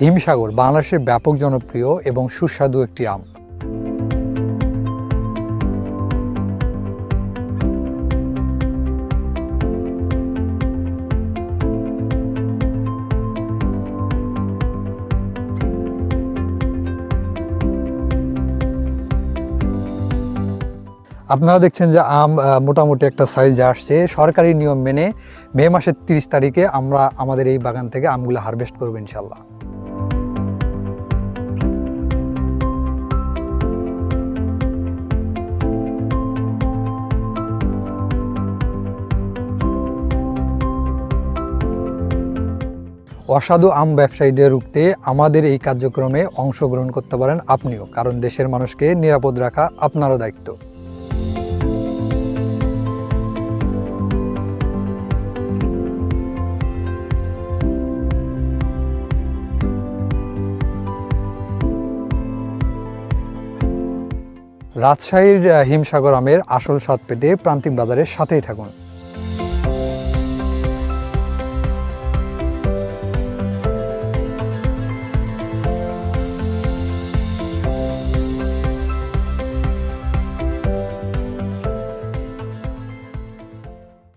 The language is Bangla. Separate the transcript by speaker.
Speaker 1: হিমসাগর বাংলাদেশের ব্যাপক জনপ্রিয় এবং সুস্বাদু একটি আম। আপনারা দেখছেন যে আম মোটামুটি একটা সাইজ আসছে। সরকারি নিয়ম মেনে মে মাসের তিরিশ তারিখে আমরা আমাদের এই বাগান থেকে আমগুলো হারভেস্ট করব ইনশাল্লাহ অসাধু আম ব্যবসায়ীদের রুখতে আমাদের এই কার্যক্রমে অংশগ্রহণ করতে পারেন আপনিও, কারণ দেশের মানুষকে নিরাপদ রাখা আপনারও দায়িত্ব। রাজশাহীর হিমসাগর আমের আসল স্বাদ পেতে প্রান্তিক বাজারের সাথেই থাকুন।